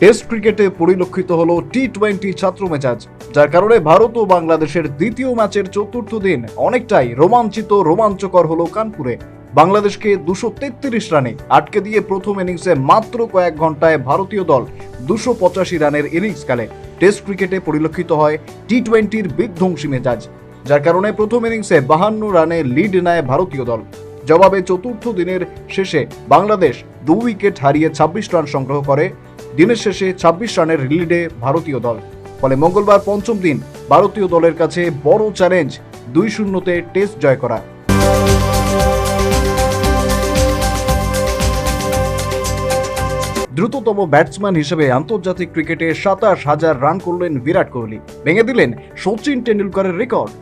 Test ক্রিকেটে পরিলক্ষিত হল টি টোয়েন্টি ছাত্র মেজাজ যার কারণে ভারত ও বাংলাদেশের দ্বিতীয় ম্যাচের চতুর্থ দিন অনেকটাই রোমাঞ্চিত, রোমাঞ্চকর হলো কানপুরে। বাংলাদেশকে দুশো তেত্রিশ রানে আটকে দিয়ে প্রথম ইনিংসে মাত্র কয়েক ঘন্টায় ভারতীয় দল দুশো পঁচাশি রানের ইনিংস খেলে। টেস্ট ক্রিকেটে পরিলক্ষিত হয় টি টোয়েন্টির বিধ্বংসী মেজাজ, যার কারণে প্রথম ইনিংসে বাহান্ন রানে লিড নেয় ভারতীয় দল। জবাবে চতুর্থ দিনের শেষে বাংলাদেশ দু উইকেট হারিয়ে ছাব্বিশ রান সংগ্রহ করে। দিনের শেষে ছাব্বিশ রানের লিডে ভারতীয় দল। ফলে মঙ্গলবার পঞ্চম দিন ভারতীয় দলের কাছে বড় চ্যালেঞ্জ দুই শূন্যতে টেস্ট জয় করা। দ্রুততম ব্যাটসম্যান হিসেবে আন্তর্জাতিক ক্রিকেটে সাতাশ হাজার রান করলেন বিরাট কোহলি। ভেঙে দিলেন সচিন টেন্ডুলকারের রেকর্ড।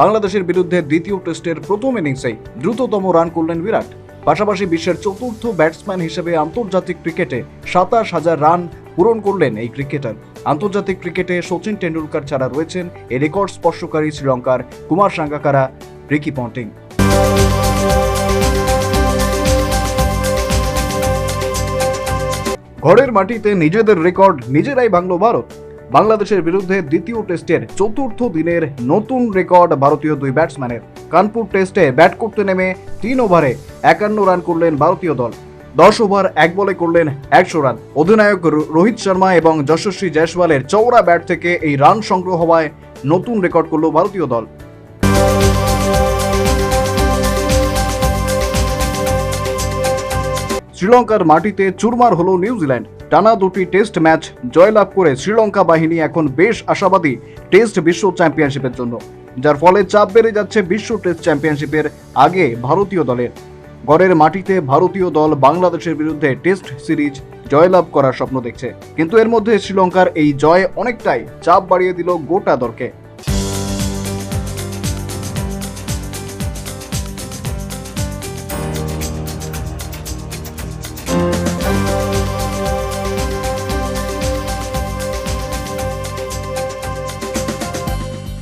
বাংলাদেশের বিরুদ্ধে দ্বিতীয় টেস্টের প্রথম ইনিংসেই দ্রুততম রান করলেন বিরাট। পাশাপাশি বিশ্বের চতুর্থ ব্যাটসম্যান হিসেবে আন্তর্জাতিক ক্রিকেটে সাতাশ হাজার রান পূরণ করলেন এই ক্রিকেটার। আন্তর্জাতিক ক্রিকেটে সচিন টেন্ডুলকার ছাড়া রয়েছেন এই রেকর্ড স্পর্শকারী শ্রীলঙ্কার কুমার সাঙ্গাকারা, রিকি পন্টিং। ঘরের মাটিতে নিজেদের রেকর্ড, নিজেরাই ভাঙল ভারত। বাংলাদেশের বিরুদ্ধে দ্বিতীয় টেস্টের চতুর্থ দিনের নতুন রেকর্ড ভারতীয় দুই ব্যাটসম্যানের। কানপুর টেস্টে ব্যাট করতে নেমে তিন ওভারে একান্ন রান করলেন ভারতীয় দল। দশ ওভার এক বলে করলেন একশো রান। অধিনায়ক রোহিত শর্মা এবং যশস্বী জয়সওয়ালের চৌড়া ব্যাট থেকে এই রান সংগ্রহ হওয়ায় নতুন রেকর্ড করল ভারতীয় দল। শ্রীলঙ্কার মাটিতে চুরমার হলো নিউজিল্যান্ড টানা দুটি টেস্ট ম্যাচ জয়লাভ করে শ্রীলঙ্কা বাহিনী এখন বেশ আশাবাদী টেস্ট বিশ্ব চ্যাম্পিয়নশিপের জন্য, যার ফলে চাপ বেড়ে যাচ্ছে বিশ্ব টেস্ট চ্যাম্পিয়নশিপের আগে ভারতীয় দলের। গড়ের মাটিতে ভারতীয় দল বাংলাদেশের বিরুদ্ধে টেস্ট সিরিজ জয়লাভ করার স্বপ্ন দেখছে, কিন্তু এর মধ্যে শ্রীলঙ্কার এই জয় অনেকটাই চাপ বাড়িয়ে দিল গোটা দলকে।